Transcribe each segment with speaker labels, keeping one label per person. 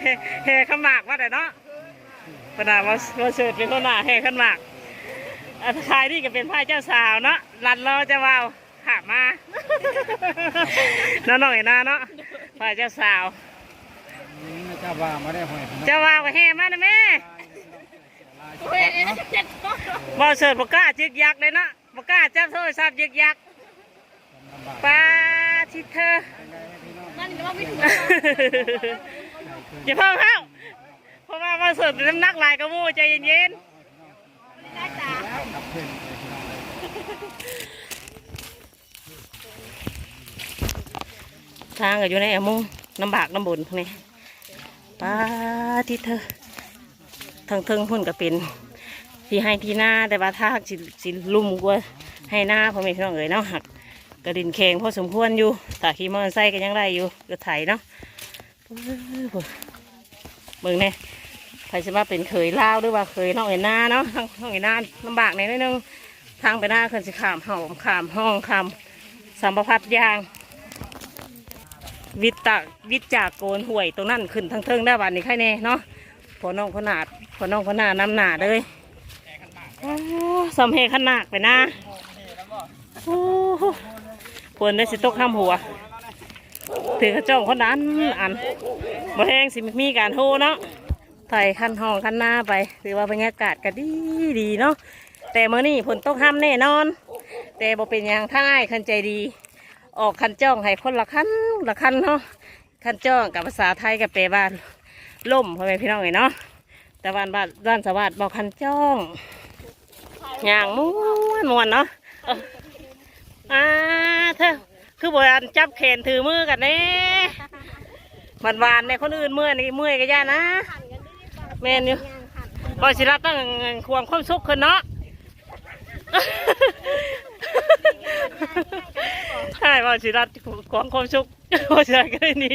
Speaker 1: แห่แห่ขมากว่าแต่เนาะขนาดว่าว่าเสิร์ฟเป็นคนหน้าแห่ขมากอันทายนี่ก็เป็นพ่ายเจ้าสาวเนาะรันรอจะว่าวขามมาน้องน้องเห็นหน้าเนาะพ่ายเจ้าสาว
Speaker 2: เจ้าว่ามาได้หอย
Speaker 1: เจ้าว่าวก็แห่มานะแม่บ่เสิร์ฟบ่กล้าจึกยักเลยเนาะบ่กล้าจับโทรศัพท์ยึกยักป้าทิเธอ อย่าเพิ่งเข้าเพราะว่ามาเสิร์ฟน้ำหนักลายกระมูใจเย็นๆทางก็อยู่ในอมุงน้ำบากน้ำบุญนี่ป้าที่เธอทางเทิงหุ่นก็เป็นที่ให้ที่หน้าแต่ว่าถ้าสิสิลุ่มกว่าให้หน้าพ่อแม่พี่น้องเอ๋ยเนาะหัก กระดินแข็งพอสมควรอยู่ต่ขี่มอเตอร์ไซค์ก็ยังได้อยู่ก็ไถเนาะเบิ่งเนี่ยใครจะมาเป็นเคยเล่าหรือว่าเคยน้องเอ็นหน้าเนาะน้องเอ็นหน้าลำบากในนิดนึงทางไปหน้าคนสิขามหอมขามห้องขามสัมปพัดยาง วิตาวิจจากโกนห่วยตรงนั้นขึ้นทั้งเทิงได้วันนี้ใครแน่เนาะพอน้องขนาดพอน้องขนาดน้ำหนาเลยสำเฮขนาดไปนะโอ้ โหพวนได้สิตกข้ามหัวถือกระจ้องคนนั้นอันบ่แห้งสิมีการโทเนาะไถ่ขั้นห้องขั้นหน้าไปถือว่าบรรยากาศก็ดีดีเนาะแต่เมื่อนี้ฝนตกห้ามแน่นอน แต่บ่เป็นอย่างท่ายคันใจดี ออกคันจ้องให้คนละคันละคันเนาะคันจ้องกับภาษาไทยกับแปลว่าล่มพ่อแม่พี่น้องเนาะแต่บ้านบ้านบ้านสวัสดิ์บอกคันจ้องอย่างม้วนม้วนเนาะ อออ่าเธอคือโบราณจับแขนถือมือกันเน่มันวานในคนอื่นเมื่อยนี่เมื่อยก็ย่านะ แม่นอยู่บอสิรับตั้งควงความสุขขึ้นเนาะใช่ว่าสิรัตของความสุขว่าสิรัตก็ได้หนี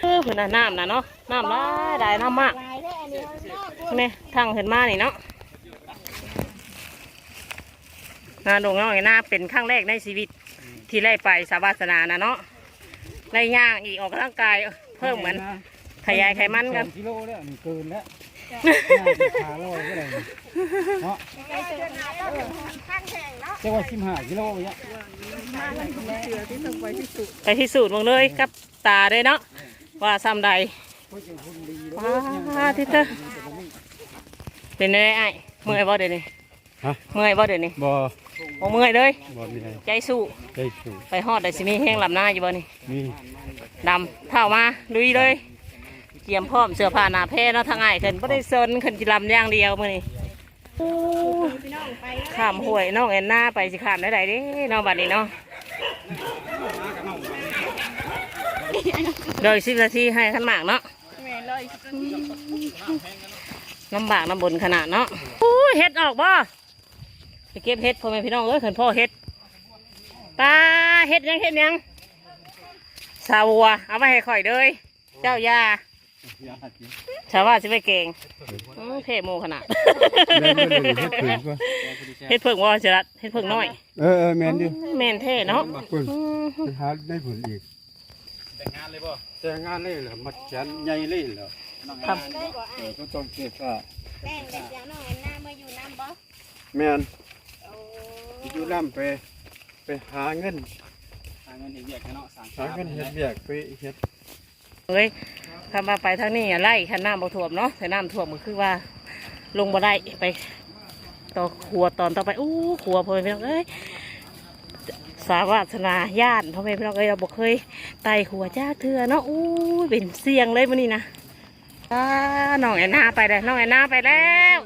Speaker 1: เออผืนน่ะน้ำนะเนาะน้ำร้ายได้น้ำมาก
Speaker 3: ลายได้อันนี้นอก
Speaker 1: นี่ทางเห็นมานี่เนาะงานดงน้อยหน้าเป็นครั้งแรกในชีวิตที่ได้ไปสาวาสนานะเนาะได้ย่างอีกออกกำลังกายเพิ่มเหมือนขยายไขมันกัน
Speaker 2: สองกิโลแล้วนี่เกินแล้ว ขาลอยก็ได้เนาะ
Speaker 3: ไอ้เสือหนาต้องข้างแข่งเนาะ
Speaker 2: จะว่าสิบห้ากิโลเนี่ย
Speaker 1: ไปพิสูจน์มึงเลยกับตาเลยเนาะว่าซ้ำใดว้าที่เธอเป็นไงไอ้เมื่อยบ่เดี๋ยวนี้
Speaker 2: ฮะ
Speaker 1: เมื่อยบ่เดี๋ยวนี้
Speaker 2: บ่
Speaker 1: โอ้เมื่อยเลย
Speaker 2: บ่มีอะไร
Speaker 1: ใจสู้
Speaker 2: ได้ถูก
Speaker 1: ไปฮอดได้สิมีแห้งลำหน้าอยู่บ่นี่
Speaker 2: มี
Speaker 1: ดำเท่ามาลุยเลยเตรียมพร้อมเสื้อผ้าหนาแพร่เนาะทางไอ้ายขึ้นบ่ได้ซนขึ้นจิลำอย่างเดียวมือนี้โอ้ข้ามห้วยน้องแอนนาไปสิข้ามได้ไดเด้น้องบัดนี้เนาะโดยสิบนาทีให้ขันหมากเนาะ
Speaker 3: แม่เลำ
Speaker 1: บากลำบนขนาดเนาะอู้เฮ็ดออกบ่ไปเก็บเฮ็ดพ่อแม่พี่น้องเอ้ยขันพ่อเฮ็ดตาเฮ็ดยังเฮ็ดยังสาวัวเอาไปให้ข่อยเลยเจ้ายา ชาวว่าสิไปเก่งอื้อเท่โมขนาดเฮ็ดเพิ่งว่าสิรัดเฮ็ดเพิ่งน้อย
Speaker 2: เออเออแมนดิ
Speaker 1: แม่นเท่เนาะ
Speaker 2: คุณ
Speaker 1: อื้อ
Speaker 2: หาได้ผลอีกแต่งงานเลยป่ะแต่งงานเลยเหรอมาแขนใหญ่เลยเหรอ
Speaker 1: ครับ
Speaker 3: ได้กว่า
Speaker 2: เออก็ต้องเก็บว่า
Speaker 3: แม่เด็กยาน้องเอ็นหน้ามาอยู่น้ำบ่
Speaker 2: แมน
Speaker 3: โอ้
Speaker 2: อยู่น้ำไป ไปหาเงิน
Speaker 4: หาเงินเห็นเบียกเนาะสั่ง
Speaker 2: หาเงินเฮ็ดเบียกไปเฮ็ด
Speaker 1: เอ้ยถ้ามาไปทางนี้ไล่ขันน้ำบ่ท่วมเนาะแต่น้ำท่วมก็คือว่า ลงบ่ได้ไป ต่อขัวตอนต่อไปอู้ขัวพ่อแม่พี่น้องเอ้ยสาวาสนาญาติพ่อแม่พี่น้องเอ้ยเราบอกเคยไต่ขัวจ้าเถื่อเนาะอู้เป็นเสียงเลยมันนี่นะน้องแอนนาไปแล้วน้องแอนนาไปแล้ว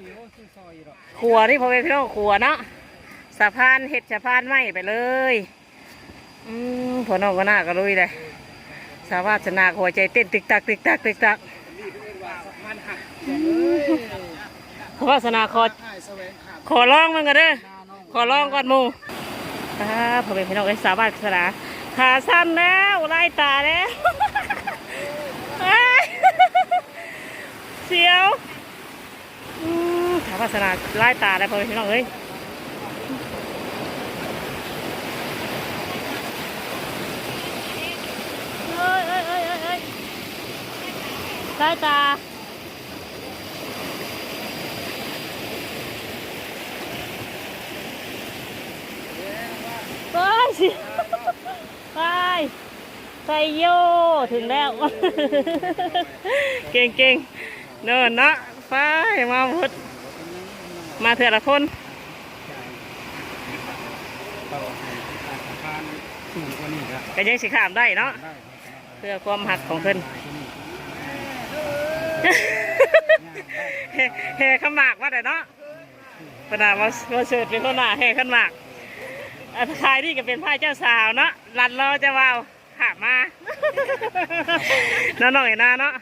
Speaker 1: ขัวนี่พ่อแม่พี่น้องขัวเนาะสะพานเห็ดสะพานไม้ไปเลย อืมพอน้องก็น่าก็ลุยเลย สาวาสนาหัวใจเต้น ตึกตักตึกตักตึกตักสาวาสนาขอขอร้องมันกันเด้อขอร้องก่อนมูอ่าพอเป็นพี่น้องไอ้สาวาสนาขาสั้นแล้วไล่ตาแล้วเสียวอืมาพัฒนาไล่ตาได้พอพี่น้องเอ้ยเอ้ยเอ้ยเอ้ยเอ้ยเอ้ย ไล่ตาไปสิไปไปโยถึงแล้ว เก่งเก่งๆเนินเนาะไปมาพุดมาเถอะละคน
Speaker 2: ก็
Speaker 1: ยังสิขามได้เนาะเพื่อความหักของเพิ่น เฮ่เฮ่ขนหมากว่าแต่เนาะปนามามาเสิร์ฟเป็นคนหน้าเฮ่ขนหมากอันคายนี่ก็เป็นผ้าเจ้าสาวเนาะรันรอเจะว่าวหามาน้องน้องเห็นหน้าเนาะ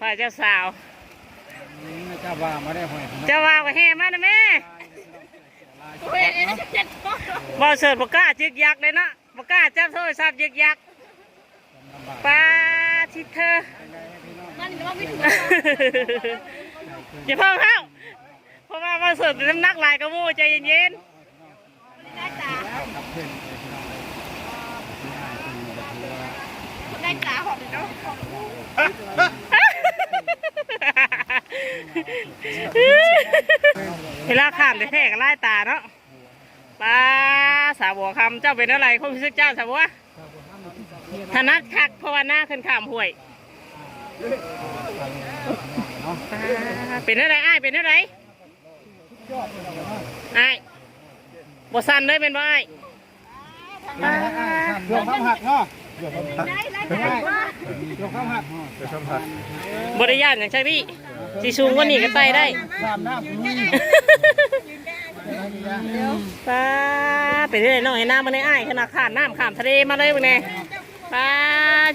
Speaker 1: ผ้าเจ้าสาว
Speaker 2: นี่เจ้าว่ามาได้หอย
Speaker 1: เจ้าว่าวก็เฮ่มานะแม่บ่เสิร์ฟบ่กล้าจึกยักเลยเนาะบ่กล้าจับโทรศัพท์ยึกยักป้าทิเธอ อย่าเพิ่งเข้าเพราะว่ามาเสิร์ฟน้ำหนักหลายกระมูใจเย็น
Speaker 3: ได้ตา
Speaker 2: กับเพื่อนเลยพี่น้องเลยที่ให้คุณกับเพื่อน
Speaker 3: ได้ตาหอมเนาะ
Speaker 1: เวลาข้ามไปแท้ก็ไล่ตาเนาะป้าสาวบัวคำเจ้าเป็นอะไรคนพิซึกเจ้าสาวบัวถนัดคักเพราะว่าหน้าขึ้นข้ามห้วยป้า เป็นอะไรอ้ายเป็นอะไรอ้ายบสันเลยเป็นบ่อ้ายป้า
Speaker 2: เรื่องข้ามหักเนาะ
Speaker 3: ได้ได้ตาว่า
Speaker 2: เรื่องข้ามหักเรื่องข้ามหัก
Speaker 1: บริยานอย่างใช่พี่สีสูงกว่านี้ก็ไต่ได้
Speaker 2: ข้ามน้ำลุย
Speaker 1: ป้าเป็นที่ไหนน้องไอ้น้ำมันในอ้ายขนาดขานน้ำขามทะเลมาเลยพวกนี้ป้า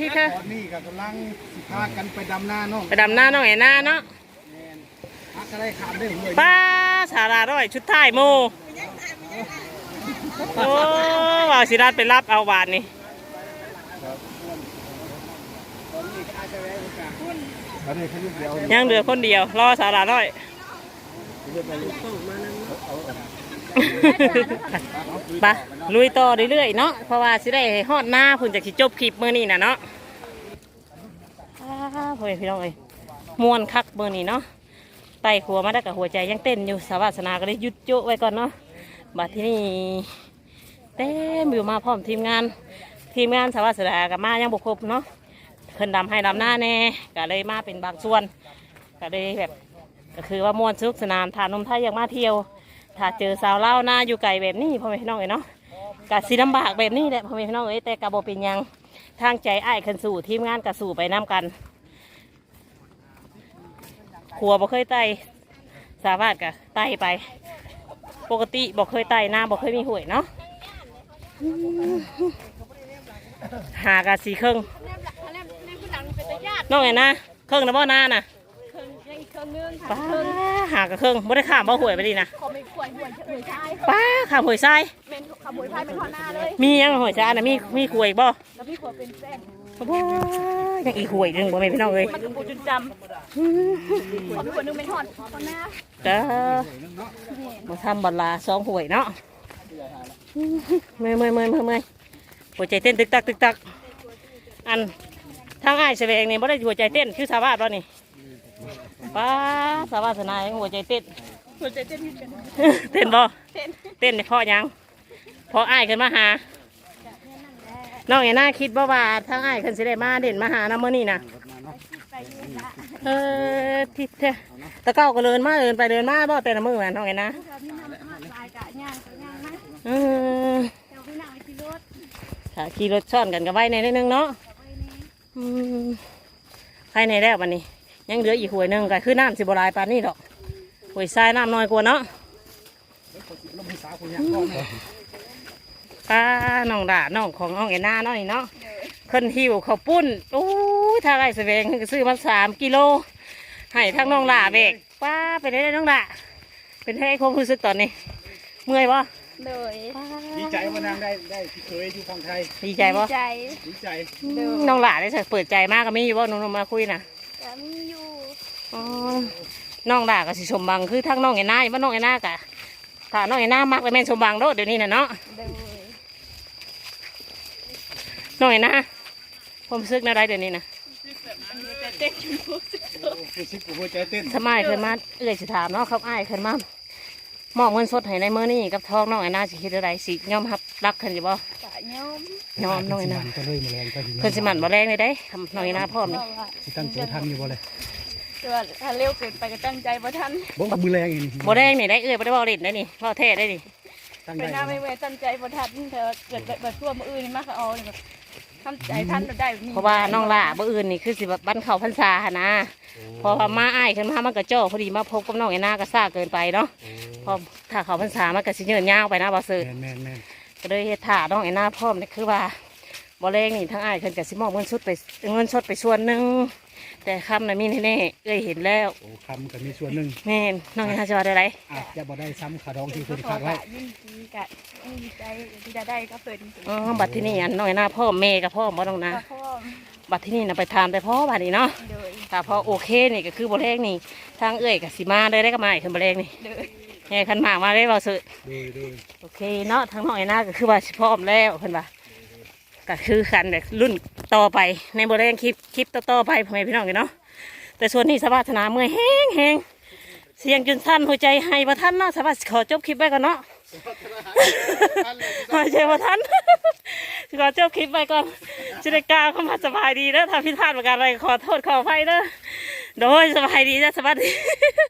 Speaker 1: ที่เธอ
Speaker 2: ตอนนี้ก็กำลังสิ พากันไปดำนาเนาะ
Speaker 1: ไปดำหน้าน้องไอ้น้าเนาะ
Speaker 2: พักอะไรขามได้หวย
Speaker 1: ป้าสาราร้อยชุดท้ายโมโอ้ว่าสิรัดไปรับเอาบาทนี่
Speaker 2: อันนี้เขาเรียกเดียว
Speaker 1: ยังเหลือคนเดียว รอสาราร้อยไปลุยต่อเรื่อยๆเนาะเพราะว่าสิได้ฮอดหน้าพุ่นจากสิจบคลิปมื้อนี้น่ะเนาะอ้า พ่อแม่พี่น้องเอ้ยมวนคักมื้อนี้เนาะไตขัวมาได้กับหัวใจยังเต้นอยู่สาวาสนาก็ได้ยุดโจไว้ก่อนเนาะบัดที่นี่เต้มอยู่มาพร้อมทีมงาน ทีมงานสาวาสนากับมายังบกครบเนาะเพิ่นดำให้ดำหน้าแน่ก็เลยมาเป็นบางส่วน ก็เลยแบบก็คือว่ามวนสุกสนานทานนมไทยอยากมาเที่ยว ถ้าเจอสาวเล่าหน้าอยู่ไกลแบบนี้พ่อแม่พี่น้องเอ้ยเนาะกะสีลำบากแบบนี้แหละพ่อแม่พี่น้องเอ้ยแต่กะบ่เป็นยังทางใจอ้ายคันสู่ทีมงานกะสู่ไปน้กัน ครัวบ่เคยไต่สามารถกะไต่ไป ปกติบ่เคยไต่หน้าบ่เคยมีหวยเนาะอืมหากะสีครึ่ง
Speaker 3: แนบหลักแนบแนบผู้หลังเป็นตาญาติ
Speaker 1: น้องไงนะครึ่งนะบ่หน้าน่ะ
Speaker 3: เครื่องยังอีกเครื่องนึง
Speaker 1: ป้า
Speaker 3: ค่ะ
Speaker 1: หากะครึ่งบ่ได้ข้ามบ่หวยไปดีนะ
Speaker 3: ขอไม่ควรหวยหวยชาย
Speaker 1: ป้าข้ามหวยทราย
Speaker 3: เป็นขบวยพายเป็นหัวหน้าเลย
Speaker 1: มียังหวยทรายน่ะมีมีหวยบ่
Speaker 3: แล้วพี่ขวเป็นแฟน
Speaker 1: ว้ายังอีกหวยหนึ่งบ่แม่นพี่น้องเอ้ย
Speaker 3: มันกระปูจนจำขอพี่ขวนึงเป็นหอดหัวหน้า
Speaker 1: เด้อบ่ทำบัลลาสองหวยเนาะเมื่อยเมื่อยเมื่อยเมื่อยเมื่อยหัวใจเต้นตึกตักตึกตัก อันทางอ้ายแสวงนี่บ่ได้หัวใจเต้นคือสาวบ้านบ่นี่ป้าสาวบ้านสนายหัวใจเต้น
Speaker 3: หัวใจเต้นกัน
Speaker 1: เต้นบ่
Speaker 3: เต้น
Speaker 1: เต้นเพราะหยังเพราะอ้ายขึ้นมาหา น้องไอ้น่าคิดบ่ว่าทางอ้ายขึ้นสิได้มาเด่นมาหาน้ำมื้อนี้น่ะ
Speaker 3: ไปยืนละ
Speaker 1: เออทิศเถอะตะเก้าก็เดินมาเดินไปเดินมาบ่แต่ละมือแหวนน้องไอ้นะ
Speaker 3: เราพี่นั่งมาลายกะย่างกะย่างนะ
Speaker 1: เออ
Speaker 3: เดี๋ยวพี่นั่งไอ้ที่รถ
Speaker 1: ถ้าขี่รถซ่อนกันก็ไว้ในนิดนึงเนาะ
Speaker 3: ไปนี่
Speaker 1: อืมภายในแล้ววันนี้ ยังเหลืออีกหวยหนึ่งก็คือน้ำสิบหลายปานนี้ดอกหวยทรายน้ำน้อยกว่าเนาะ ป้าน้องด่าน้องของน้องไอ้หน้าเนาะนี่เนาะคนหิวข้าวปุ้นโอ้ยทางไอ้แสวงซื้อมาสามกิโลให้ทั้งน้องด่าเบกป้าเป็นได้น้องด่าเป็นให้ความรู้สึกตอนนี้ เมื่อยปะ
Speaker 3: เลย
Speaker 2: ดีใจว่านางได้ได้ที่เคยอยู่ฝั่งไทย
Speaker 1: ดีใจปะ
Speaker 3: ใจ
Speaker 2: ดีใจ
Speaker 1: น้องหล่าได้เปิดใจมากก็มีอยู่ว่าน้องๆมาคุยนะ
Speaker 3: แต่มีอยู่
Speaker 1: อ๋อน้องด่าก็สิชมบังคือทั้งน้องไอ้นายว่าน้องไอ้นากะถ้าน้องไอ้นามักแล้วแม่นชมบังโดดเดี๋ยวนี้น่ะเนาะ
Speaker 3: โดย
Speaker 1: น้องไอ้นาผมซึกนะไรเดี๋ยวนี้นะ
Speaker 3: แต่เด็กชมพู
Speaker 2: รู้สึกหัวใจเต้น
Speaker 1: สมัยขึ้นมาเอื้อยสิถามเนาะครับอ้ายขึ้นมามอบเงินสดให้ในมือนี่กับทองน้องไอ้นาสิคิดอะไรสิยอมรับรักขึ้นอยู่บ่
Speaker 3: กะยอม
Speaker 1: ยอมน้องไอ้นา
Speaker 2: ก็เลยมาแรงก็
Speaker 1: เพิ่นสิมันบ่แรงเลยได้ทำน้องไอ้นาพร้อม
Speaker 3: เพ
Speaker 1: นี่
Speaker 3: ราะว่า
Speaker 2: สิตั้งตัวทันอยู่บ่เลย
Speaker 3: แต่ว่าถ้าเร็วเกินไปก็ตั้งใจบ่ทัน
Speaker 2: บ่กับมือแรงอีก
Speaker 1: บ่แรงนี่ได้เอื้อยบ่ได้เว้าเล่นได้นี่เว้าแท้ได้นี่
Speaker 2: ตั้ง
Speaker 3: ไป
Speaker 2: ได้
Speaker 3: หน้าไม่เวตั้งใจบ่ทันแต่ว่าเกิดแบบแบบทั่วมืออื่นนี่มากก็เอาเลยแบบ ทำใจทันเราได้แบบนี้
Speaker 1: เพราะว่าน้องล่าบ่อื่นนี่คือสิแบบบ้านเขาพรรษาหั่นนะพอมาอ้ายขึ้นมามันก็จ่อพอดีมาพบกับน้องไอ้นาก็ซ่าเกินไปเนาะพอถ้าเขาพรรษามันก็สิเยินยาวไปนะบ่ซื้อ
Speaker 2: แม่นแม่นแม่น
Speaker 1: ก็เลยเฮ็ดท่าน้องไอ้นาพร้อมนี่คือว่าบ่แรงนี่ทั้งอ้ายเพิ่นก็สิมอบเงินสดไปเงินสดไปส่วนหนึง แต่คำน่ะมีแน่ๆเอ้ยเห็นแล้ว
Speaker 2: โอ้คำก็มีส่วนหนึ่ง
Speaker 1: แม่นน้องไอ้นาจะว่าได้ไร
Speaker 2: อาจจะบ่ได้ซ้ำขาดองที่
Speaker 3: ก็
Speaker 2: เพิ่น
Speaker 3: ขอ
Speaker 2: คาดไว้
Speaker 3: กะยิ่งดีกะยิ่งดีใจที่จะได้ก็เปิด
Speaker 1: อ๋อบัดที่นี่อันน้องไอ้นาพ่อแม่กับพ่อบ่ต้องนา
Speaker 3: ก็พ่อ
Speaker 1: บัดที่นี่น่ะไปทานแต่พ่อบัดนี้เนาะ
Speaker 3: โดย
Speaker 1: ถ้าพอโอเคนี่ก็คือบ่แรงนี่ทางเอ้ยก็สิมาได้ได้ก็มาอีกขึ้นบ่แรงนี่
Speaker 3: โดย
Speaker 1: แห่ขันหมากมาได้บ่ซื้อ
Speaker 2: โดยโดย
Speaker 1: โอเคเนาะทางน้องไอ้นาก็คือว่าสิพร้อมแล้วเพิ่นว่าก็คือคันแบบรุ่น ต่อไปในบ่แรงคลิปคลิปต่อๆไปพ่อแม่พี่น้องกันเนาะแต่ส่วนนี้สวัสนาเมื่อยแห้งแห้งเสียงจนสั้นหัวใจให้บ่ทันเนาะสวัสขอจบคลิปไว้ก่อนเนาะหัวใจบ่ทันขอจบคลิปไว้ก่อนจิตกล้าวเข้ามาสบายดีเด้อถ้าผิดพลาดประการอะไรขอโทษขออภัยเด้อโดยสบายดีจ้ะสวัสดี